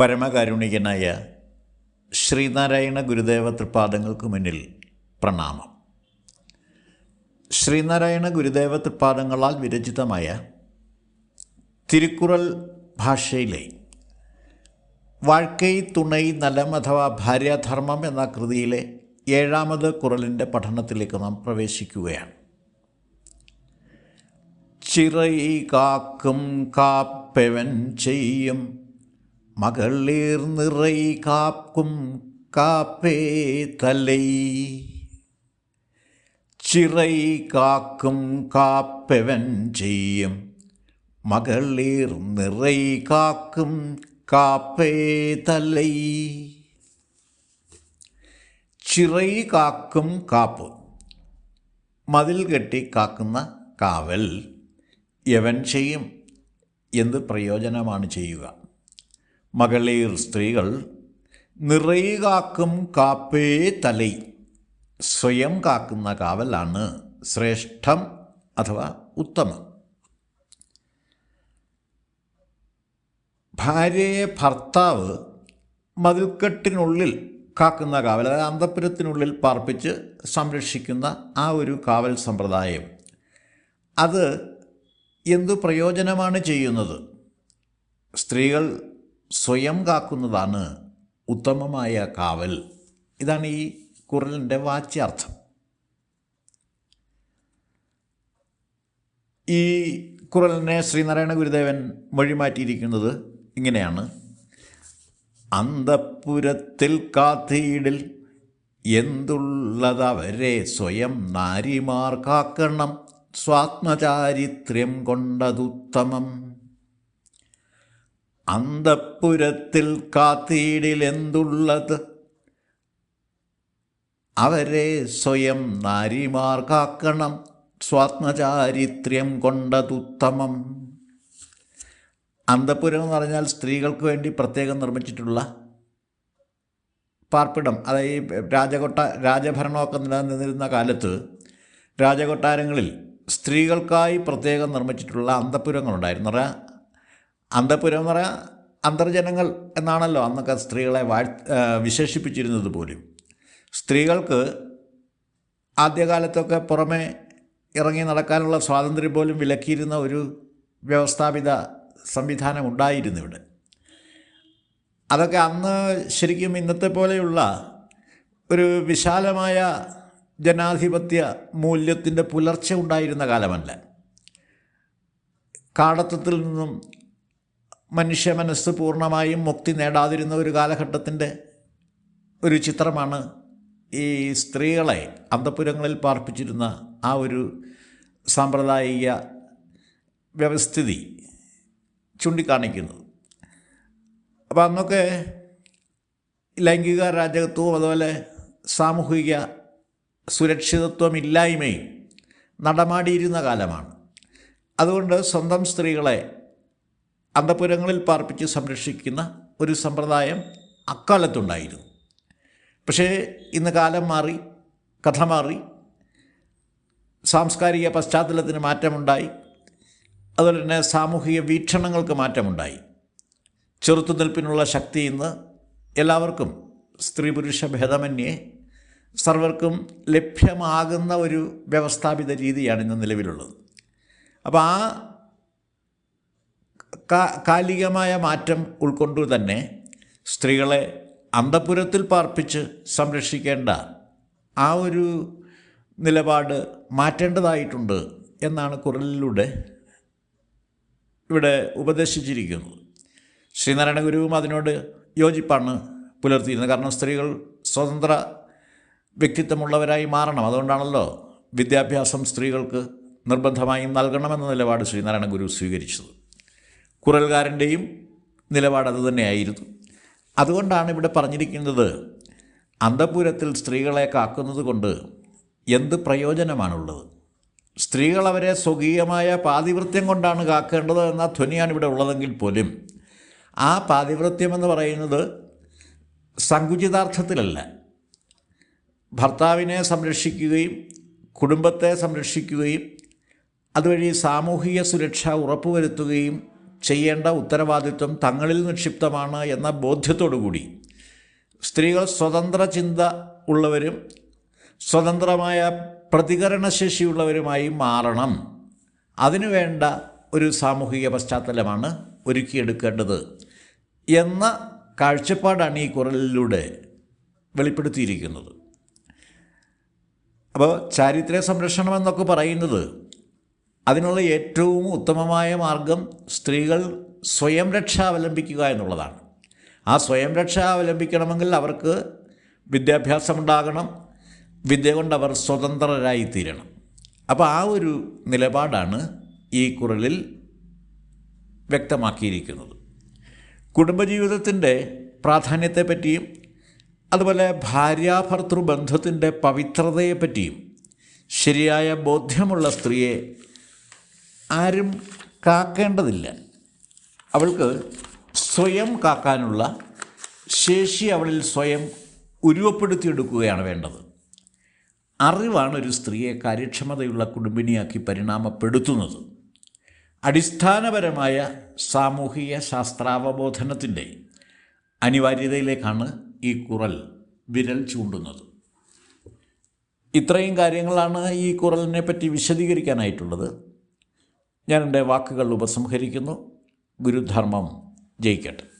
പരമകാരുണികനായ ശ്രീനാരായണ ഗുരുദേവ തൃപ്പാദങ്ങൾക്ക് മുന്നിൽ പ്രണാമം. ശ്രീനാരായണ ഗുരുദേവ തൃപ്പാദങ്ങളാൽ വിരചിതമായ തിരുക്കുറൽ ഭാഷയിലെ വാഴ്ക്കൈ തുണൈ നലം അഥവാ ഭാര്യാധർമ്മം എന്ന കൃതിയിലെ ഏഴാമത് കുറലിന്റെ പഠനത്തിലേക്ക് നാം പ്രവേശിക്കുകയാണ്. ചിറൈ കാക്കും കാപ്പെവൻ ചെയ്യും മകളീർ നിറൈ കാക്കും കാപ്പേ തലൈ. ചിറൈ കാക്കും കാപ്പവൻ ചെയ്യും. മകളീർ നിറൈ കാക്കും കാപ്പേ തലൈ. ചിറൈ കാക്കും കാപ്പ്. മതിൽ കെട്ടി കാക്കുന്ന കാവൽ യവൻ ചെയ്യും. എന്ത് പ്രയോജനമാണ് ചെയ്യുക? മകളീർ സ്ത്രീകൾ നിറയുകാക്കും കാപ്പേ തലൈ. സ്വയം കാക്കുന്ന കാവലാണ് ശ്രേഷ്ഠം അഥവാ ഉത്തമം. ഭാര്യയെ ഭർത്താവ് മതിൽക്കെട്ടിനുള്ളിൽ കാക്കുന്ന കാവൽ അതായത് അന്തപുരത്തിനുള്ളിൽ പാർപ്പിച്ച് സംരക്ഷിക്കുന്ന ആ ഒരു കാവൽ സമ്പ്രദായം. അത് എന്തു പ്രയോജനമാണ് ചെയ്യുന്നത്? സ്ത്രീകൾ സ്വയം കാക്കുന്നതാണ് ഉത്തമമായ കാവൽ. ഇതാണ് ഈ കുറലിന്റെ വാച്യാർത്ഥം. ഈ കുറലിനെ ശ്രീനാരായണ ഗുരുദേവൻ മൊഴിമാറ്റിയിരിക്കുന്നത് ഇങ്ങനെയാണ്. അന്തപ്പുരത്തിൽ കാത്തിയിടിൽ എന്തുള്ളതവരെ സ്വയം നാരിമാർ കാക്കണം. സ്വാത്മചാരിത്ര്യം കൊണ്ടതുത്തമം. അന്തപ്പുരത്തിൽ കാത്തീടിലെന്തുള്ളത് അവരെ സ്വയം നാരിമാർ കാക്കണം സ്വാത്മചാരിത്ര്യം കൊണ്ടതുത്തമം അന്തപുരം എന്ന് പറഞ്ഞാൽ സ്ത്രീകൾക്ക് വേണ്ടി പ്രത്യേകം നിർമ്മിച്ചിട്ടുള്ള പാർപ്പിടം. അതായത് രാജകൊട്ട രാജഭരണമൊക്കെ നിലനിന്നിരുന്ന കാലത്ത് രാജകൊട്ടാരങ്ങളിൽ സ്ത്രീകൾക്കായി പ്രത്യേകം നിർമ്മിച്ചിട്ടുള്ള അന്തപുരങ്ങളുണ്ടായിരുന്നു പറയാ അന്തപുരം എന്ന് പറയാൻ അന്തർജനങ്ങൾ എന്നാണല്ലോ അന്നൊക്കെ സ്ത്രീകളെ വാഴ് വിശേഷിപ്പിച്ചിരുന്നത് പോലും. സ്ത്രീകൾക്ക് ആദ്യകാലത്തൊക്കെ പുറമെ ഇറങ്ങി നടക്കാനുള്ള സ്വാതന്ത്ര്യം പോലും വിലക്കിയിരുന്ന ഒരു വ്യവസ്ഥാപിത സംവിധാനം ഉണ്ടായിരുന്നു ഇവിടെ. അതൊക്കെ അന്ന് ശരിക്കും ഇന്നത്തെ പോലെയുള്ള ഒരു വിശാലമായ ജനാധിപത്യ മൂല്യത്തിന്റെ പുലർച്ച ഉണ്ടായിരുന്ന കാലമല്ല. കാടത്വത്തിൽ നിന്നും മനുഷ്യ മനസ്സ് പൂർണമായും മുക്തി നേടാതിരുന്ന ഒരു കാലഘട്ടത്തിന്റെ ഒരു ചിത്രമാണ് ഈ സ്ത്രീകളെ അന്തപുരങ്ങളിൽ പാർപ്പിച്ചിരുന്ന ആ ഒരു സാമ്പ്രദായിക വ്യവസ്ഥിതി ചൂണ്ടിക്കാണിക്കുന്നത്. അപ്പോൾ അന്നൊക്കെ ലൈംഗിക രാജകത്വവും അതുപോലെ സാമൂഹിക സുരക്ഷിതത്വം സുരക്ഷിതത്വമില്ലായ്മയും നടമാടിയിരുന്ന കാലമാണ് അതുകൊണ്ട് സ്വന്തം സ്ത്രീകളെ അന്തപുരങ്ങളിൽ പാർപ്പിച്ച് സംരക്ഷിക്കുന്ന ഒരു സമ്പ്രദായം അക്കാലത്തുണ്ടായിരുന്നു. പക്ഷേ ഇന്ന് കാലം മാറി കഥ മാറി സാംസ്കാരിക പശ്ചാത്തലത്തിന് മാറ്റമുണ്ടായി അതുപോലെ തന്നെ സാമൂഹിക വീക്ഷണങ്ങൾക്ക് മാറ്റമുണ്ടായി. ചെറുത്തുനിൽപ്പിനുള്ള ശക്തി ഇന്ന് എല്ലാവർക്കും സ്ത്രീ പുരുഷ ഭേദമന്യേ സർവർക്കും ലഭ്യമാകുന്ന ഒരു വ്യവസ്ഥാപിത രീതിയാണ് ഇന്ന് നിലവിലുള്ളത്. അപ്പോൾ ആ കാലികമായ മാറ്റം ഉൾക്കൊണ്ടു തന്നെ സ്ത്രീകളെ അന്തപുരത്തിൽ പാർപ്പിച്ച് സംരക്ഷിക്കേണ്ട ആ ഒരു നിലപാട് മാറ്റേണ്ടതായിട്ടുണ്ട് എന്നാണ് കുറലിലൂടെ ഇവിടെ ഉപദേശിച്ചിരിക്കുന്നത്. ശ്രീനാരായണ ഗുരുവും അതിനോട് യോജിപ്പാണ് പുലർത്തിയിരുന്നത്. കാരണം സ്ത്രീകൾ സ്വതന്ത്ര വ്യക്തിത്വമുള്ളവരായി മാറണം. അതുകൊണ്ടാണല്ലോ വിദ്യാഭ്യാസം സ്ത്രീകൾക്ക് നിർബന്ധമായും നൽകണമെന്ന നിലപാട് ശ്രീനാരായണ ഗുരു സ്വീകരിച്ചത്. കുറൽകാരന്റെയും നിലപാട് അതുതന്നെയായിരുന്നു അതുകൊണ്ടാണ് ഇവിടെ പറഞ്ഞിരിക്കുന്നത് അന്തപുരത്തിൽ സ്ത്രീകളെ കാക്കുന്നത് കൊണ്ട് എന്ത് പ്രയോജനമാണുള്ളത്? സ്ത്രീകൾ അവരെ സ്വകീയമായ പാതിവൃത്യം കൊണ്ടാണ് കാക്കേണ്ടത് എന്ന ധ്വനിയാണ് ഇവിടെ ഉള്ളതെങ്കിൽ പോലും ആ പാതിവൃത്യം എന്ന് പറയുന്നത് സങ്കുചിതാർത്ഥത്തിലല്ല. ഭർത്താവിനെ സംരക്ഷിക്കുകയും കുടുംബത്തെ സംരക്ഷിക്കുകയും അതുവഴി സാമൂഹിക സുരക്ഷ ഉറപ്പുവരുത്തുകയും ചെയ്യേണ്ട ഉത്തരവാദിത്വം തങ്ങളിൽ നിക്ഷിപ്തമാണ് എന്ന ബോധ്യത്തോടുകൂടി. സ്ത്രീകൾ സ്വതന്ത്ര ചിന്ത ഉള്ളവരും സ്വതന്ത്രമായ പ്രതികരണശേഷിയുള്ളവരുമായി മാറണം. അതിനുവേണ്ട ഒരു സാമൂഹിക പശ്ചാത്തലമാണ് ഒരുക്കിയെടുക്കേണ്ടത് എന്ന കാഴ്ചപ്പാടാണ് ഈ കുറലിലൂടെ വെളിപ്പെടുത്തിയിരിക്കുന്നത്. അപ്പോൾ ചാരിത്ര്യ സംരക്ഷണം എന്നൊക്കെ പറയുന്നത് അതിനുള്ള ഏറ്റവും ഉത്തമമായ മാർഗം സ്ത്രീകൾ സ്വയം രക്ഷ അവലംബിക്കുക എന്നുള്ളതാണ്. ആ സ്വയം രക്ഷ അവലംബിക്കണമെങ്കിൽ അവർക്ക് വിദ്യാഭ്യാസമുണ്ടാകണം. വിദ്യ കൊണ്ട് അവർ സ്വതന്ത്രരായി തീരണം അപ്പോൾ ആ ഒരു നിലപാടാണ് ഈ കുറലിൽ വ്യക്തമാക്കിയിരിക്കുന്നത്. കുടുംബജീവിതത്തിന്റെ പ്രാധാന്യത്തെപ്പറ്റിയും അതുപോലെ ഭാര്യാഭർത്തൃ ബന്ധത്തിന്റെ പവിത്രതയെപ്പറ്റിയും ശരിയായ ബോധ്യമുള്ള സ്ത്രീയെ ആരും കാക്കേണ്ടതില്ല. അവൾക്ക് സ്വയം കാക്കാനുള്ള ശേഷി അവളിൽ സ്വയം ഉരുവപ്പെടുത്തിയെടുക്കുകയാണ് വേണ്ടത്. അറിവാണ് ഒരു സ്ത്രീയെ കാര്യക്ഷമതയുള്ള കുടുംബിനിയാക്കി പരിണാമപ്പെടുത്തുന്നത്. അടിസ്ഥാനപരമായ സാമൂഹിക ശാസ്ത്രാവബോധനത്തിന്റെ അനിവാര്യതയിലേക്കാണ് ഈ കുറൽ വിരൽ ചൂണ്ടുന്നത്. ഇത്രയും കാര്യങ്ങളാണ് ഈ കുറലിനെ പറ്റി വിശദീകരിക്കാനായിട്ടുള്ളത്. ഞാൻ എന്റെ വാക്കുകൾ ഉപസംഹരിക്കുന്നു. ഗുരുധർമ്മം ജയിക്കട്ടെ.